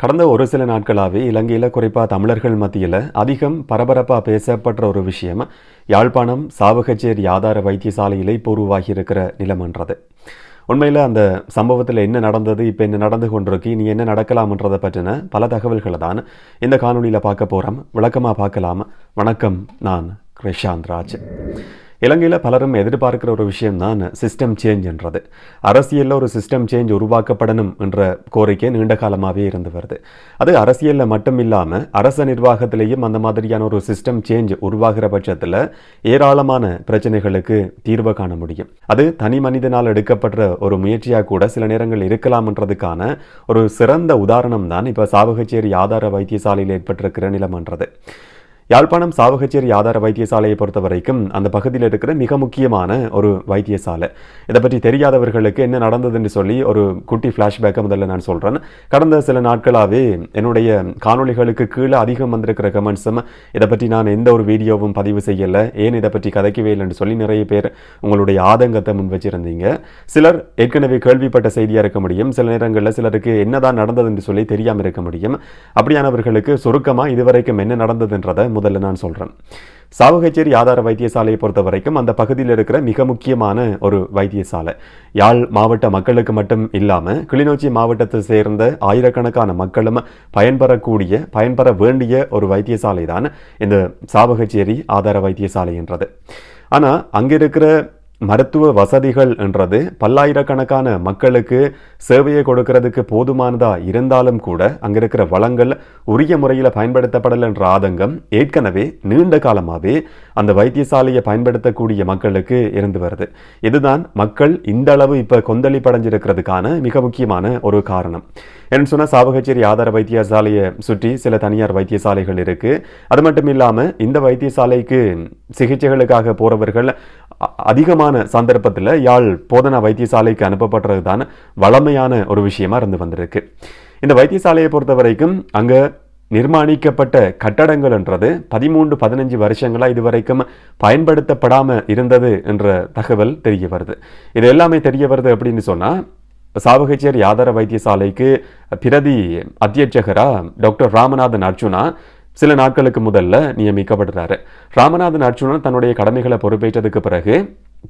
கடந்த ஒரு சில நாட்களாகவே இலங்கையில் குறிப்பாக தமிழர்கள் மத்தியில் அதிகம் பரபரப்பாக பேசப்படுற ஒரு விஷயம் யாழ்ப்பாணம் சாவகச்சேரி ஆதார வைத்தியசாலையிலே இப்போ உருவாகி இருக்கிற நிலமன்றது. உண்மையில் அந்த சம்பவத்தில் என்ன நடந்தது இப்போ என்ன நடந்து கொண்டிருக்கு நீ என்ன நடக்கலாம்ன்றதை பற்றின பல தகவல்களை தான் இந்த காணொலியில் பார்க்க போகிறோம் விளக்கமாக பார்க்கலாம். வணக்கம் நான் கிருஷாந்த் ராஜ். இலங்கையில் பலரும் எதிர்பார்க்கிற ஒரு விஷயம் தான் சிஸ்டம் சேஞ்ச்ன்றது அரசியலில் ஒரு சிஸ்டம் சேஞ்ச் உருவாக்கப்படணும் என்ற கோரிக்கை நீண்ட காலமாகவே இருந்து வருது. அது அரசியலில் மட்டும் இல்லாமல் அரச நிர்வாகத்திலேயும் அந்த மாதிரியான ஒரு சிஸ்டம் சேஞ்ச் உருவாகிற பட்சத்தில் ஏராளமான பிரச்சனைகளுக்கு தீர்வு காண முடியும். அது தனி மனிதனால் எடுக்கப்படுற ஒரு முயற்சியாக கூட சில நேரங்கள் இருக்கலாம்ன்றதுக்கான ஒரு சிறந்த உதாரணம் தான் இப்போ சாவகச்சேரி ஆதார வைத்தியசாலையில் ஏற்பட்டிருக்கிற நிலமன்றது யாழ்ப்பாணம் சாவகச்சேரி ஆதார வைத்தியசாலையை பொறுத்த வரைக்கும் அந்த பகுதியில் இருக்கிற மிக முக்கியமான ஒரு வைத்தியசாலை. இதை பற்றி தெரியாதவர்களுக்கு என்ன நடந்ததுன்னு சொல்லி ஒரு குட்டி ஃப்ளாஷ்பேக்கை முதல்ல நான் சொல்கிறேன் கடந்த சில நாட்களாகவே என்னுடைய காணொளிகளுக்கு கீழே அதிகம் வந்திருக்கிற கமெண்ட்ஸும் இதை பற்றி நான் எந்த ஒரு வீடியோவும் பதிவு செய்யலை ஏன் இதை பற்றி கதைக்கவே இல்லைன்னு சொல்லி நிறைய பேர் உங்களுடைய ஆதங்கத்தை முன் வச்சிருந்தீங்க. சிலர் ஏற்கனவே கேள்விப்பட்ட செய்தியாக இருக்க முடியும் சில நேரங்களில் சிலருக்கு என்னதான் நடந்ததுன்னு சொல்லி தெரியாமல் இருக்க முடியும். அப்படியானவர்களுக்கு சுருக்கமாக இதுவரைக்கும் என்ன நடந்ததுன்றதை முதல்ல நான் சொல்கிறேன் சாவகச்சேரி ஆதார வைத்தியசாலையை பொறுத்த வரைக்கும் அந்த பகுதியில் இருக்கிற மிக முக்கியமான ஒரு வைத்தியசாலை. யாழ் மாவட்ட மக்களுக்கு மட்டும் இல்லாமல் கிளிநொச்சி மாவட்டத்தை சேர்ந்த ஆயிரக்கணக்கான மக்களும் பயன்பெறக்கூடிய பயன்பெற வேண்டிய ஒரு வைத்தியசாலை தான் இந்த சாவகச்சேரி ஆதார வைத்தியசாலை என்றது ஆனால் அங்கே இருக்கிற மருத்துவ வசதிகள் என்றது பல்லாயிரக்கணக்கான மக்களுக்கு சேவையை கொடுக்கறதுக்கு போதுமானதா இருந்தாலும் கூட அங்க இருக்கிற வளங்கள் உரிய முறையில் பயன்படுத்தப்படலை என்ற ஆதங்கம் ஏற்கனவே நீண்ட காலமாகவே அந்த வைத்தியசாலையை பயன்படுத்தக்கூடிய மக்களுக்கு இருந்து வருது. இதுதான் மக்கள் இந்த அளவு இப்போ கொந்தளி படைஞ்சிருக்கிறதுக்கான மிக முக்கியமான ஒரு காரணம். என்ன சொன்னால் சாவகச்சேரி ஆதார வைத்தியசாலையை சுற்றி சில தனியார் வைத்தியசாலைகள் இருக்கு. அது மட்டும் இல்லாமல் இந்த வைத்தியசாலைக்கு சிகிச்சைகளுக்காக போறவர்கள் அதிகமான சந்தர்ப்பத்தில் யாழ் போதனா வைத்தியசாலைக்கு அனுப்பப்படுறது தான் வளமையான ஒரு விஷயமா இருந்து வந்திருக்கு. இந்த வைத்தியசாலையை பொறுத்த வரைக்கும் அங்கே நிர்மாணிக்கப்பட்ட கட்டடங்கள்ன்றது பதிமூன்று பதினஞ்சு வருஷங்களாக இதுவரைக்கும் பயன்படுத்தப்படாமல் இருந்தது என்ற தகவல் தெரிய வருது. இது எல்லாமே தெரிய வருது அப்படின்னு சொன்னால் சாவகச்சேரி ஆதார வைத்தியசாலைக்கு பிரதி அத்தியட்சகரா டாக்டர் ராமநாதன் அர்ஜுனா சில நாட்களுக்கு முதல்ல நியமிக்கப்படுறாரு ராமநாதன் அர்ஜுனன் தன்னுடைய கடமைகளை பொறுப்பேற்றதுக்கு பிறகு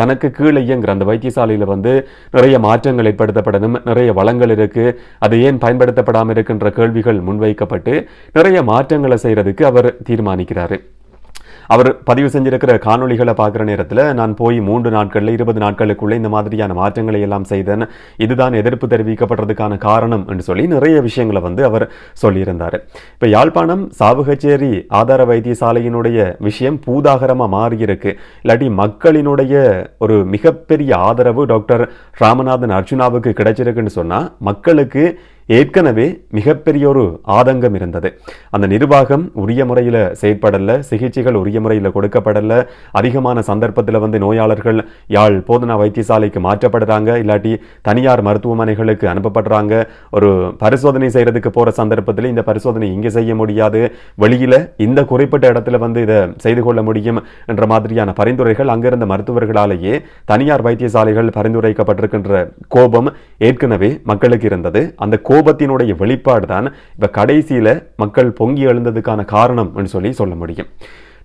தனக்கு கீழே இயங்குற அந்த வைத்தியசாலையில் வந்து நிறைய மாற்றங்கள் ஏற்படுத்தப்படணும் நிறைய வளங்கள் இருக்கு. அது ஏன் பயன்படுத்தப்படாமல் இருக்கின்ற கேள்விகள் முன்வைக்கப்பட்டு நிறைய மாற்றங்களை செய்கிறதுக்கு அவர் தீர்மானிக்கிறாரு. அவர் பதிவு செஞ்சிருக்கிற காணொளிகளை பார்க்குற நேரத்தில் நான் போய் மூன்று நாட்களில் இருபது நாட்களுக்குள்ளே இந்த மாதிரியான மாற்றங்களை எல்லாம் செய்தேன். இதுதான் எதிர்ப்பு தெரிவிக்கப்படுறதுக்கான காரணம் என்று சொல்லி நிறைய விஷயங்களை வந்து அவர் சொல்லியிருந்தார். இப்போ யாழ்ப்பாணம் சாவுகச்சேரி ஆதார வைத்தியசாலையினுடைய விஷயம் பூதாகரமாக மாறியிருக்கு. இல்லாட்டி மக்களினுடைய ஒரு மிகப்பெரிய ஆதரவு டாக்டர் ராமநாதன் அர்ஜுனாவுக்கு கிடைச்சிருக்குன்னு சொன்னால் மக்களுக்கு ஏற்கனவே மிகப்பெரிய ஒரு ஆதங்கம் இருந்தது. அந்த நிர்வாகம் உரிய முறையில் செயற்படலை சிகிச்சைகள் உரிய முறையில் கொடுக்கப்படலை அதிகமான சந்தர்ப்பத்தில் வந்து நோயாளர்கள் யாழ் போதனா வைத்தியசாலைக்கு மாற்றப்படுறாங்க இல்லாட்டி தனியார் மருத்துவமனைகளுக்கு அனுப்பப்படுறாங்க. ஒரு பரிசோதனை செய்கிறதுக்கு போகிற சந்தர்ப்பத்தில் இந்த பரிசோதனை இங்கே செய்ய முடியாது. வெளியில் இந்த குறிப்பிட்ட இடத்துல வந்து இதை செய்து கொள்ள முடியும் என்ற மாதிரியான பரிந்துரைகள் அங்கிருந்த மருத்துவர்களாலேயே தனியார் வைத்தியசாலைகள் பரிந்துரைக்கப்பட்டிருக்கின்ற கோபம் ஏற்கனவே மக்களுக்கு இருந்தது. அந்த கோபத்தினுடைய வெளிப்பாடு தான் இப்போ கடைசியில் மக்கள் பொங்கி எழுந்ததுக்கான காரணம் சொல்லி சொல்ல முடியும்.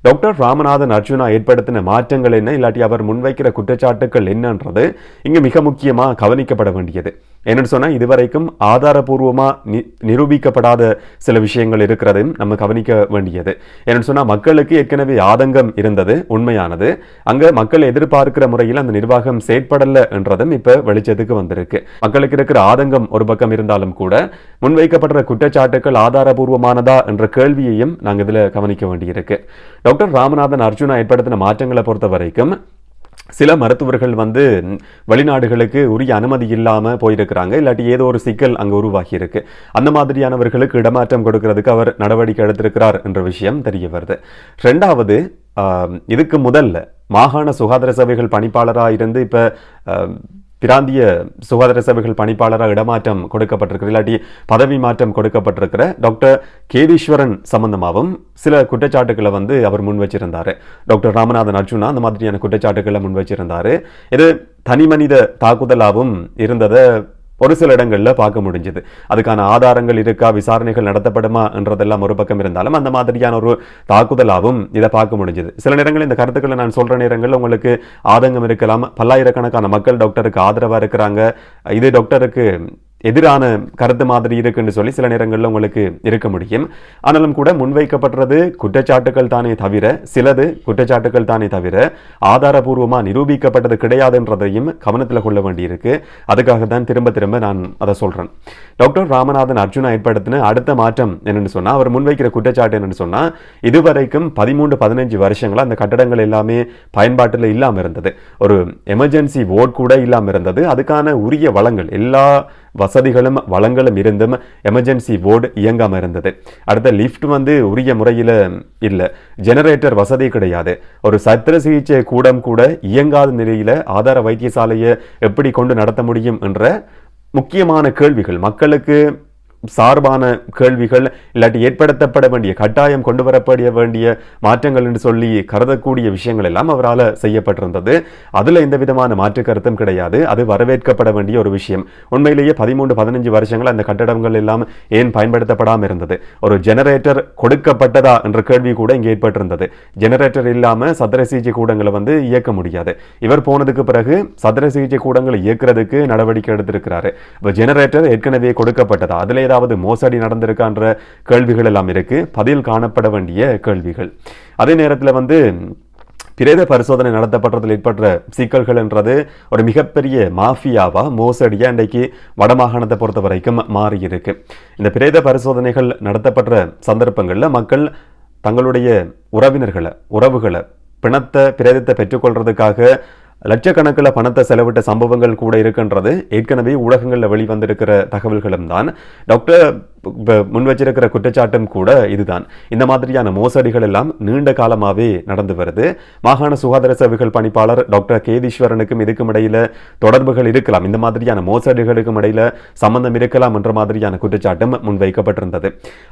டாக்டர் ராமநாதன் அர்ஜுனா ஏற்படுத்தின மாற்றங்கள் என்ன இல்லாட்டி அவர் முன்வைக்கிற குற்றச்சாட்டுக்கள் என்னன்றது இங்கே மிக முக்கியமாக கவனிக்கப்பட வேண்டியது என்னன்னு சொன்னால் இதுவரைக்கும் ஆதாரபூர்வமாக நி நிரூபிக்கப்படாத சில விஷயங்கள் இருக்கிறதையும் நம்ம கவனிக்க வேண்டியது என்னன்னு சொன்னால் மக்களுக்கு ஏற்கனவே ஆதங்கம் இருந்தது உண்மையானது அங்கே மக்கள் எதிர்பார்க்கிற முறையில் அந்த நிர்வாகம் செயற்படலை என்றதும் இப்போ வெளிச்சத்துக்கு வந்திருக்கு மக்களுக்கு இருக்கிற ஆதங்கம் ஒரு பக்கம் இருந்தாலும் கூட முன்வைக்கப்படுற குற்றச்சாட்டுகள் ஆதாரபூர்வமானதா என்ற கேள்வியையும் நாங்கள் இதில் கவனிக்க வேண்டியிருக்கு டாக்டர் ராமநாதன் அர்ஜுனா ஏற்படுத்தின மாற்றங்களை பொறுத்த வரைக்கும் சில மருத்துவர்கள் வந்து வெளிநாடுகளுக்கு உரிய அனுமதி இல்லாமல் போயிருக்கிறாங்க இல்லாட்டி ஏதோ ஒரு சிக்கல் அங்கே உருவாகி இருக்கு அந்த மாதிரியானவர்களுக்கு இடமாற்றம் கொடுக்கறதுக்கு அவர் நடவடிக்கை எடுத்திருக்கிறார் என்ற விஷயம் தெரிய வருது ரெண்டாவது இதுக்கு முதல்ல மாகாண சுகாதார சபைகள் பணிப்பாளராக இருந்து இப்போ பிராந்திய சுகாதார சேவைகள் பணிப்பாளராக இடமாற்றம் கொடுக்கப்பட்டிருக்கிற இல்லாட்டி பதவி மாற்றம் கொடுக்கப்பட்டிருக்கிற டாக்டர் கேதீஸ்வரன் சம்பந்தமாகவும் சில குற்றச்சாட்டுகளை வந்து அவர் முன் வச்சிருந்தார். டாக்டர் ராமநாதன் அர்ஜுனா அந்த மாதிரியான குற்றச்சாட்டுகளை முன் வச்சிருந்தார். இது தனி மனித தாக்குதலாகவும் இருந்ததை ஒரு சில இடங்களில் பார்க்க முடிஞ்சது. அதுக்கான ஆதாரங்கள் இருக்கா விசாரணைகள் நடத்தப்படுமா என்றதெல்லாம் ஒரு பக்கம் இருந்தாலும் அந்த மாதிரியான ஒரு தாக்குதலாகவும் இதை பார்க்க முடிஞ்சது. சில நேரங்களில் இந்த கருத்துக்களை நான் சொல்கிற நேரங்களில் உங்களுக்கு ஆதங்கம் இருக்கலாம். பல்லாயிரக்கணக்கான மக்கள் டாக்டருக்கு ஆதரவாக இருக்கிறாங்க. இது டாக்டருக்கு எதிரான கருத்து மாதிரி இருக்குன்னு சொல்லி சில நேரங்களில் உங்களுக்கு இருக்க முடியும். ஆனாலும் கூட முன்வைக்கப்படுறது குற்றச்சாட்டுகள் தானே தவிர சிலது குற்றச்சாட்டுகள் தானே தவிர ஆதாரபூர்வமாக நிரூபிக்கப்பட்டது கிடையாதுன்றதையும் கவனத்தில் கொள்ள வேண்டியிருக்கு. அதுக்காக தான் திரும்ப திரும்ப நான் அதை சொல்கிறேன் டாக்டர் ராமநாதன் அர்ஜுனா ஏற்படுத்தின அடுத்த மாற்றம் என்னென்னு சொன்னால் அவர் முன்வைக்கிற குற்றச்சாட்டு என்னென்னு சொன்னால் இதுவரைக்கும் பதிமூன்று பதினஞ்சு வருஷங்களாக அந்த கட்டடங்கள் எல்லாமே பயன்பாட்டில் இல்லாமல் இருந்தது. ஒரு எமர்ஜென்சி ஓட் கூட இல்லாமல் இருந்தது. அதுக்கான உரிய வளங்கள் எல்லா வசதிகளும் வளங்களும் இருந்தும் எமர்ஜென்சி போர்டு இயங்காமல் இருந்தது அடுத்த லிஃப்ட் வந்து உரிய முறையில் இல்லை. ஜெனரேட்டர் வசதி கிடையாது. ஒரு சத்திர சிகிச்சை கூடம் கூட இயங்காத நிலையில் ஆதார வைத்தியசாலையை எப்படி கொண்டு நடத்த முடியும் என்ற முக்கியமான கேள்விகள். மக்களுக்கு சார்பான கேள்விகள் இல்லாட்டி ஏற்படுத்தப்பட வேண்டிய கட்டாயம் கொண்டு வரப்பட வேண்டிய மாற்றங்கள் என்று சொல்லி கருதக்கூடிய விஷயங்கள் எல்லாம் அவரால் செய்யப்பட்டிருந்தது. அதில் எந்த விதமான மாற்று கருத்தும் கிடையாது. அது வரவேற்கப்பட வேண்டிய ஒரு விஷயம். உண்மையிலேயே பதிமூன்று பதினஞ்சு வருஷங்கள் அந்த கட்டடங்கள் எல்லாம் ஏன் பயன்படுத்தப்படாமல் இருந்தது? ஒரு ஜெனரேட்டர் கொடுக்கப்பட்டதா என்ற கேள்வி கூட இங்கே ஏற்பட்டிருந்தது. ஜெனரேட்டர் இல்லாமல் சத்திர சிகிச்சை கூடங்களை வந்து இயக்க முடியாது. இவர் போனதுக்கு பிறகு சத்திர சிகிச்சை கூடங்களை இயக்குறதுக்கு நடவடிக்கை எடுத்திருக்கிறாரு. இப்போ ஜெனரேட்டர் ஏற்கனவே கொடுக்கப்பட்டதா? அதில் ஏதாவது மோசடி நடந்திருக்கான்ற கேள்விகள் எல்லாம் இருக்குது பதில் காணப்பட வேண்டிய கேள்விகள். அதே நேரத்தில் வந்து பிரேத பரிசோதனை நடத்தப்பட்டதில் ஏற்பட்ட சிக்கல்கள் என்றது ஒரு மிகப்பெரிய மாஃபியாவா மோசடியா இன்றைக்கு வடமாகாணத்தை பொறுத்த வரைக்கும் மாறி இருக்கு இந்த பிரேத பரிசோதனைகள் நடத்தப்பட்ட சந்தர்ப்பங்களில் மக்கள் தங்களுடைய உறவினர்களை உறவுகளை பிணத்தை பிரேதத்தை பெற்றுக்கொள்றதுக்காக லட்சக்கணக்கில் பணத்தை செலவிட்ட சம்பவங்கள் கூட இருக்கின்றது. ஏற்கனவே ஊடகங்களில் வெளிவந்திருக்கிற தகவல்களும் தான் டாக்டர் முன் வச்சிருக்கிற குற்றச்சாட்டும் கூட இதுதான். இந்த மாதிரியான மோசடிகள் எல்லாம் நீண்ட காலமாகவே நடந்து வருது. மாகாண சுகாதார சேவைகள் பணிப்பாளர் டாக்டர் கேதீஸ்வரனுக்கும் இதுக்கும் இடையில தொடர்புகள் இருக்கலாம். இந்த மாதிரியான மோசடிகளுக்கும் இடையில சம்பந்தம் இருக்கலாம் என்ற மாதிரியான குற்றச்சாட்டும் முன்வைக்கப்பட்டிருந்தது.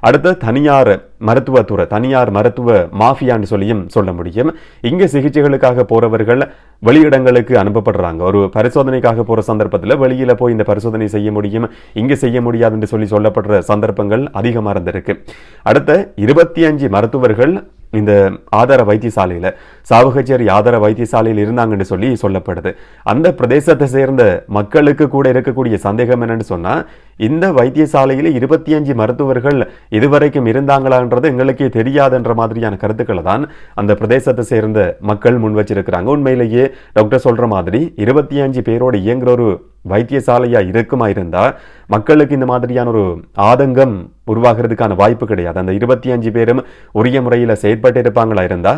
அடுத்து தனியார் மருத்துவத்துறை தனியார் மருத்துவ மாஃபியான்னு சொல்லியும் சொல்ல முடியும். இங்கே சிகிச்சைகளுக்காக போறவர்கள் வெளியிடங்களுக்கு அனுப்பப்படுறாங்க. ஒரு பரிசோதனைக்காக போற சந்தர்ப்பத்தில் வெளியில போய் இந்த பரிசோதனை செய்ய முடியும் இங்கே செய்ய முடியாது என்று சொல்லி சொல்லப்படுற சந்தர்ப்பங்கள் அதிகமாக இருந்திருக்கு. அடுத்த இருபத்தி அஞ்சு மருத்துவர்கள் இந்த ஆதார வைத்தியசாலையில் சாவகச்சேரி ஆதார வைத்தியசாலையில் இருந்தாங்கன்னு சொல்லி சொல்லப்படுது. அந்த பிரதேசத்தை சேர்ந்த மக்களுக்கு கூட இருக்கக்கூடிய சந்தேகம் என்னன்னு சொன்னால் இந்த வைத்தியசாலையில் இருபத்தி அஞ்சு மருத்துவர்கள் இதுவரைக்கும் இருந்தாங்களான்றது எங்களுக்கே தெரியாதுன்ற மாதிரியான கருத்துக்களை தான் அந்த பிரதேசத்தை சேர்ந்த மக்கள் முன் வச்சிருக்கிறாங்க. உண்மையிலேயே டாக்டர் சொல்கிற மாதிரி இருபத்தி அஞ்சு பேரோடு இயங்குற ஒரு வைத்தியசாலையாக இருக்குமா இருந்தால் மக்களுக்கு இந்த மாதிரியான ஒரு ஆதங்கம் உருவாகிறதுக்கான வாய்ப்பு கிடையாது. அந்த இருபத்தி அஞ்சு பேரும் உரிய முறையில் செயற்பட்டு செயற்பட்டிருப்பாங்களா இருந்தா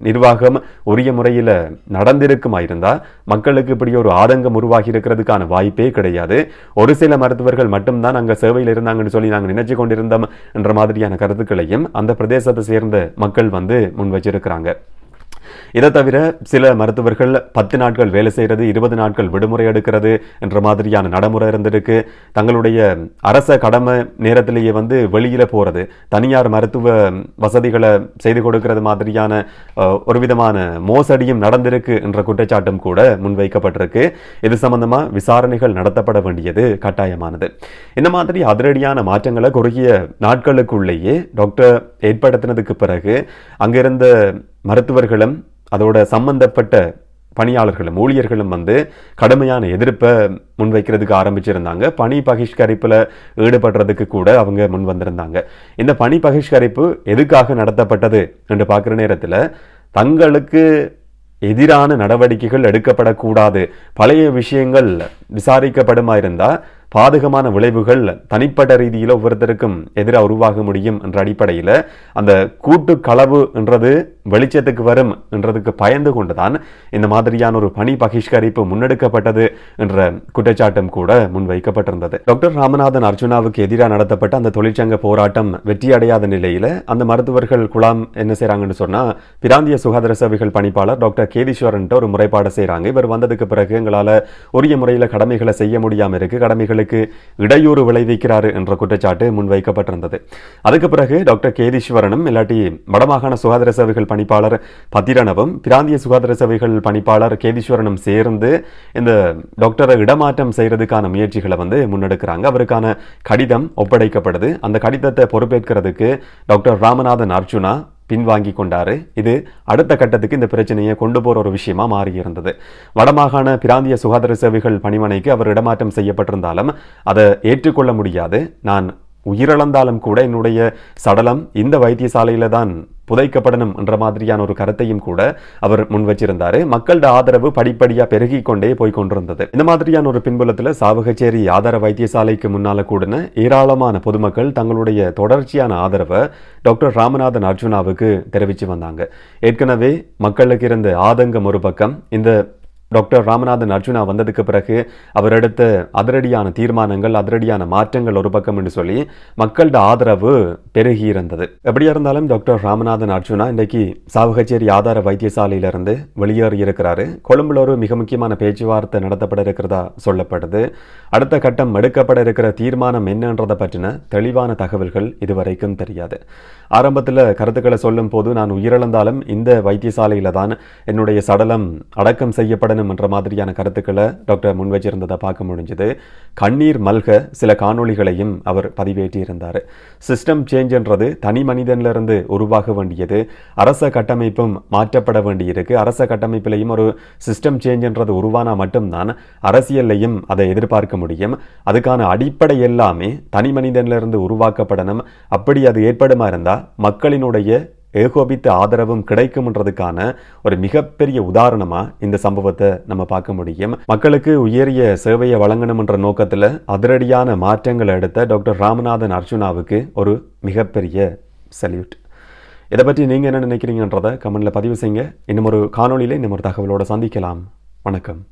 நிர்வாகம் உரிய முறையில் நடந்திருக்குமா இருந்தா மக்களுக்கு இப்படி ஒரு ஆதங்கம் உருவாகி இருக்கிறதுக்கான வாய்ப்பே கிடையாது. ஒரு சில மருத்துவர்கள் மட்டும்தான் அங்க சேவையில் இருந்தாங்கன்னு சொல்லி நாங்கள் நினைச்சு கொண்டிருந்தோம் என்ற மாதிரியான கருத்துக்களையும் அந்த பிரதேசத்தை சேர்ந்த மக்கள் வந்து முன் வச்சிருக்கிறாங்க இதை தவிர சில மருத்துவர்கள் பத்து நாட்கள் வேலை செய்கிறது இருபது நாட்கள் விடுமுறை எடுக்கிறது என்ற மாதிரியான நடைமுறை இருந்திருக்கு. தங்களுடைய அரச கடமை நேரத்திலேயே வந்து வெளியில போறது தனியார் மருத்துவ வசதிகளை செய்து கொடுக்கிறது மாதிரியான ஒரு விதமான மோசடியும் நடந்திருக்கு என்ற குற்றச்சாட்டும் கூட முன்வைக்கப்பட்டிருக்கு. இது சம்பந்தமா விசாரணைகள் நடத்தப்பட வேண்டியது கட்டாயமானது. இந்த மாதிரி அதிரடியான மாற்றங்களை குறுகிய நாட்களுக்குள்ளேயே டாக்டர் ஏற்படுத்தினதுக்கு பிறகு அங்கிருந்த மருத்துவர்களும் அதோட சம்பந்தப்பட்ட பணியாளர்களும் ஊழியர்களும் வந்து கடுமையான எதிர்ப்பை முன்வைக்கிறதுக்கு ஆரம்பிச்சிருந்தாங்க. பணி பகிஷ்கரிப்பில் ஈடுபடுறதுக்கு கூட அவங்க முன் வந்திருந்தாங்க. இந்த பணி பகிஷ்கரிப்பு எதுக்காக நடத்தப்பட்டது என்று பார்க்குற நேரத்தில் தங்களுக்கு எதிரான நடவடிக்கைகள் எடுக்கப்படக்கூடாது. பழைய விஷயங்கள் விசாரிக்கப்படுமா இருந்தால் பாதகமான விளைவுகள் தனிப்பட்ட ரீதியில் ஒவ்வொருத்தருக்கும் எதிராக உருவாக முடியும் என்ற அடிப்படையில் அந்த கூட்டு களவு என்றது வெளிச்சத்துக்கு வரும் என்றதுக்கு பயந்து கொண்டுதான் இந்த மாதிரியான ஒரு பணி பகிஷ்கரிப்பு முன்னெடுக்கப்பட்டது என்ற குற்றச்சாட்டும் கூட முன்வைக்கப்பட்டிருந்தது. டாக்டர் ராமநாதன் அர்ஜுனாவுக்கு எதிராக நடத்தப்பட்ட அந்த தொழிற்சங்க போராட்டம் வெற்றி அடையாத நிலையில அந்த மருத்துவர்கள் குழாம் என்ன செய்யறாங்கன்னு சொன்னா பிராந்திய சுகாதார சேவைகள் பணிப்பாளர் டாக்டர் கேதீஸ்வரன் ஒரு முறைப்பாடு செய்யறாங்க இவர் வந்ததுக்கு பிறகு எங்களால உரிய முறையில் கடமைகளை செய்ய முடியாம இருக்கு கடமைகளுக்கு இடையூறு விளைவிக்கிறாரு என்ற குற்றச்சாட்டு முன்வைக்கப்பட்டிருந்தது. அதுக்கு பிறகு டாக்டர் கேதீஸ்வரனும் இல்லாட்டி வடமாகாண சுகாதார சேவைகள் பணிப்பாளர் பத்திரனவும் பிராந்திய சுகாதார சேவைகள் பணிப்பாளர் கேதீஸ்வரனும் சேர்ந்து இந்த டாக்டரை இடமாற்றம் செய்கிறதுக்கான முயற்சிகளை வந்து முன்னெடுக்கிறாங்க. அவருக்கான கடிதம் ஒப்படைக்கப்படுது. அந்த கடிதத்தை பொறுப்பேற்கிறதுக்கு டாக்டர் ராமநாதன் அர்ஜுனா பின்வாங்கி கொண்டார். இது அடுத்த கட்டத்துக்கு இந்த பிரச்சனையை கொண்டு போகிற ஒரு விஷயமா மாறி இருந்தது வடமாகாண பிராந்திய சுகாதார சேவைகள் பணிமனைக்கு அவர் இடமாற்றம் செய்யப்பட்டிருந்தாலும் அதை ஏற்றுக்கொள்ள முடியாது. நான் உயிரிழந்தாலும் கூட என்னுடைய சடலம் இந்த வைத்தியசாலையில் தான் புதைக்கப்படணும் என்ற மாதிரியான ஒரு கருத்தையும் கூட அவர் முன் வச்சிருந்தாரு மக்களோட ஆதரவு படிப்படியா பெருகி கொண்டே போய் கொண்டிருந்தது. இந்த மாதிரியான ஒரு பின்புலத்துல சாவகச்சேரி ஆதார வைத்தியசாலைக்கு முன்னால கூடின ஏராளமான பொதுமக்கள் தங்களுடைய தொடர்ச்சியான ஆதரவை டாக்டர் ராமநாதன் அர்ஜுனாவுக்கு தெரிவித்து வந்தாங்க. ஏற்கனவே மக்களுக்கு இருந்த ஆதங்கம் ஒரு பக்கம் இந்த டாக்டர் ராமநாதன் அர்ஜுனா வந்ததுக்கு பிறகு அவர் எடுத்த அதிரடியான தீர்மானங்கள் அதிரடியான மாற்றங்கள் ஒரு பக்கம் என்று சொல்லி மக்களோட ஆதரவு பெருகி இருந்தது. எப்படியா இருந்தாலும் டாக்டர் ராமநாதன் அர்ஜுனா இன்றைக்கு சாவகச்சேரி ஆதார வைத்தியசாலையிலிருந்து வெளியேறி இருக்கிறாரு. கொழும்புல ஒரு மிக முக்கியமான பேச்சுவார்த்தை நடத்தப்பட இருக்கிறதா சொல்லப்படுது. அடுத்த கட்டம் எடுக்கப்பட இருக்கிற தீர்மானம் என்னன்றதை பற்றின தெளிவான தகவல்கள் இதுவரைக்கும் தெரியாது. ஆரம்பத்தில் கருத்துக்களை சொல்லும் போது நான் உயிரிழந்தாலும் இந்த வைத்தியசாலையில் தான் என்னுடைய சடலம் அடக்கம் செய்யப்படணும் என்ற மாதிரியான கருத்துக்களை டாக்டர் முன்வச்சிருந்ததை பார்க்க முடிஞ்சது. கண்ணீர் மல்க சில காணொளிகளையும் அவர் பதிவேற்றியிருந்தார். சிஸ்டம் சேஞ்ச்ன்றது தனி மனிதனிலிருந்து உருவாக வேண்டியது. அரச கட்டமைப்பும் மாற்றப்பட வேண்டியிருக்கு. அரச கட்டமைப்பிலையும் ஒரு சிஸ்டம் சேஞ்ச்ன்றது உருவானா மட்டும்தான். அரசியல்லையும் அதை எதிர்பார்க்க முடியும். அதுக்கான அடிப்படை எல்லாமே தனி மனிதனிலிருந்து உருவாக்கப்படணும். அப்படி அது ஏற்படுமா இருந்தால் மக்களினுடைய ஏகோபித்த ஆதரவும் கிடைக்கும்ன்றதுக்கான ஒரு மிகப்பெரிய உதாரணமா இந்த சம்பவத்தை நம்ம பார்க்க முடியும். மக்களுக்கு உயரிய சேவையை வழங்கணும் என்ற நோக்கத்தில் அதிரடியான மாற்றங்களை எடுத்த டாக்டர் ராமநாதன் அர்ஜுனாவுக்கு ஒரு மிகப்பெரிய சல்யூட் இதை பற்றி நீங்கள் என்ன நினைக்கிறீங்கன்றதை கமெண்டில் பதிவு செய்யுங்க. இன்னும் ஒரு காணொலியில் இன்னும் ஒரு தகவலோட சந்திக்கலாம். வணக்கம்.